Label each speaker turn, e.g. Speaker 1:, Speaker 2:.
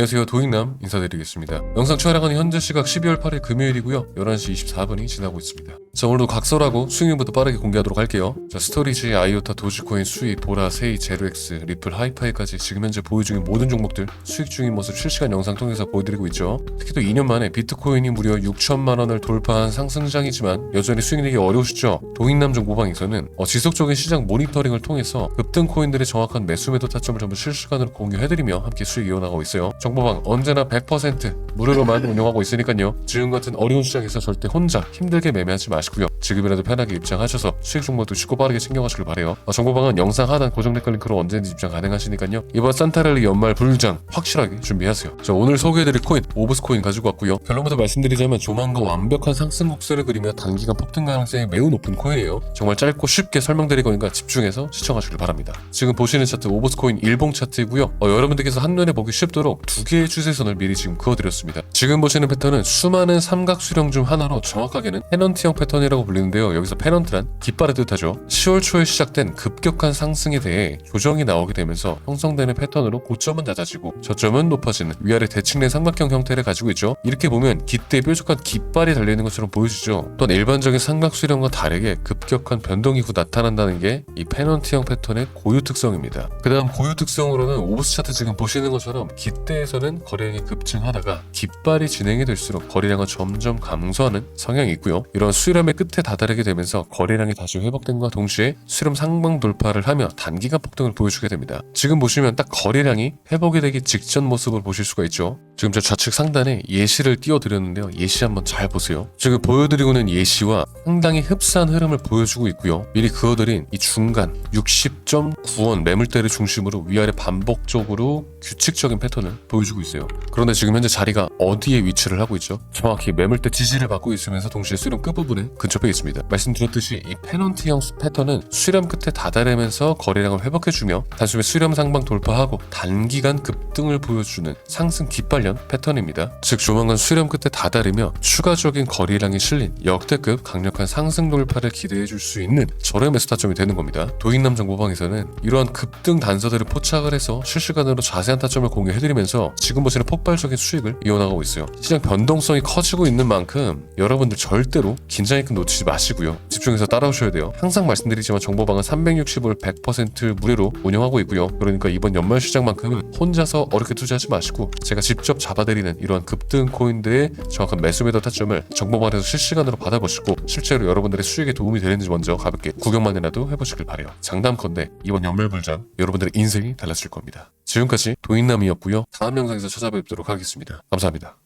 Speaker 1: 안녕하세요. 도익남 인사드리겠습니다. 영상 촬영하는 현재 시각 12월 8일 금요일이고요. 11시 24분이 지나고 있습니다 자 오늘도 각설하고 수익률부터 빠르게 공개하도록 할게요. 자 스토리지, 아이오타, 도지코인, 수익, 보라, 세이, 제로엑스, 리플, 하이파이까지 지금 현재 보유 중인 모든 종목들 수익 중인 모습 실시간 영상 통해서 보여드리고 있죠. 특히 또 2년 만에 비트코인이 무려 6천만 원을 돌파한 상승장이지만 여전히 수익 내기 어려우시죠? 도익남 정보방에서는 어, 지속적인 시장 모니터링을 통해서 급등 코인들의 정확한 매수 매도 타점을 전부 실시간으로 공유해드리며 함께 수익 이어나가고 있어요. 정보방 언제나 100% 무료로만 운영하고 있으니까요. 지금 같은 어려운 시장에서 절대 혼자 힘들게 매매하지 마 시고요. 지금이라도 편하게 입장하셔서 수익 정보도 쉽고 빠르게 챙겨가시길 바래요. 어, 정보방은 영상 하단 고정 댓글 링크로 언제든지 입장 가능하시니까요. 이번 산타랠리 연말 불장 확실하게 준비하세요. 자 오늘 소개해드릴 코인 오브스 코인 가지고 왔고요. 결론부터 말씀드리자면 조만간 완벽한 상승 곡선을 그리며 단기간 폭등 가능성이 매우 높은 코인이에요. 정말 짧고 쉽게 설명드릴 거니까 집중해서 시청하시길 바랍니다. 지금 보시는 차트 오브스 코인 일봉 차트이고요. 어, 여러분들께서 한눈에 보기 쉽도록 두 개의 추세선을 미리 지금 그어드렸습니다. 지금 보시는 패턴은 수많은 삼각 수령 중 하나로 정확하게는 페넌트형 패턴 이라고 불리는데요. 여기서 페넌트란 깃발의 뜻하죠. 10월 초에 시작된 급격한 상승에 대해 조정이 나오게 되면서 형성되는 패턴으로 고점은 낮아지고 저점은 높아지는 위아래 대칭된 삼각형 형태를 가지고 있죠. 이렇게 보면 깃대에 뾰족한 깃발이 달려있는 것처럼 보여지죠. 또한 일반적인 삼각 수령과 다르게 급격한 변동이 후 나타난다는 게이 페넌트형 패턴의 고유 특성입니다. 그 다음 고유 특성으로는 오브스 차트 지금 보시는 것처럼 깃대에서는 거래량이 급증하다가 깃발이 진행이 될수록 거래량은 점점 감소하는 성향이 있고요. 이런 수렴 의 끝에 다다르게 되면서 거래량이 다시 회복된과 동시에 수렴 상방 돌파를 하며 단기간 폭등을 보여주게 됩니다. 지금 보시면 딱 거래량이 회복이 되기 직전 모습을 보실 수가 있죠. 지금 저 좌측 상단에 예시를 띄워드렸는데요. 예시 한번 잘 보세요. 지금 보여드리고 있는 예시와 상당히 흡사한 흐름을 보여주고 있고요. 미리 그어드린 이 중간 60.9원 매물대를 중심으로 위아래 반복적으로 규칙적인 패턴을 보여주고 있어요. 그런데 지금 현재 자리가 어디에 위치를 하고 있죠? 정확히 매물대 지지를 받고 있으면서 동시에 수렴 끝부분에 근접해 있습니다. 말씀드렸듯이 이 페넌트형 패턴은 수렴 끝에 다다르면서 거래량을 회복해주며 단숨에 수렴 상방 돌파하고 단기간 급등을 보여주는 상승 깃발 련 패턴입니다. 즉 조만간 수렴 끝에 다다르며 추가적인 거래량이 실린 역대급 강력한 상승 돌파를 기대해 줄 수 있는 저렴 매수 타점이 되는 겁니다. 도익남 정보방에서는 이러한 급등 단서들을 포착을 해서 실시간으로 자세한 타점을 공유해드리면서 지금 보시는 폭발적인 수익을 이어나가고 있어요. 시장 변동성이 커지고 있는 만큼 여러분들 절대로 긴장의끈 놓치지 마시고요. 집중해서 따라오셔야 돼요. 항상 말씀드리지만 정보방은 360을 100% 무료로 운영하고 있고요. 그러니까 이번 연말 시장만큼은 혼자서 어렵게 투자하지 마시고 제가 직접 잡아드리는 이러한 급등 코인들의 정확한 매수 매도 타점을 정보방에서 실시간으로 받아보시고 실제로 여러분들의 수익에 도움이 되는지 먼저 가볍게 구경만이라도 해보시길 바래요. 장담컨대 이번 연말 불장 여러분들의 인생이 달라질 겁니다. 지금까지 도인남이었고요. 다음 영상에서 찾아뵙도록 하겠습니다. 감사합니다.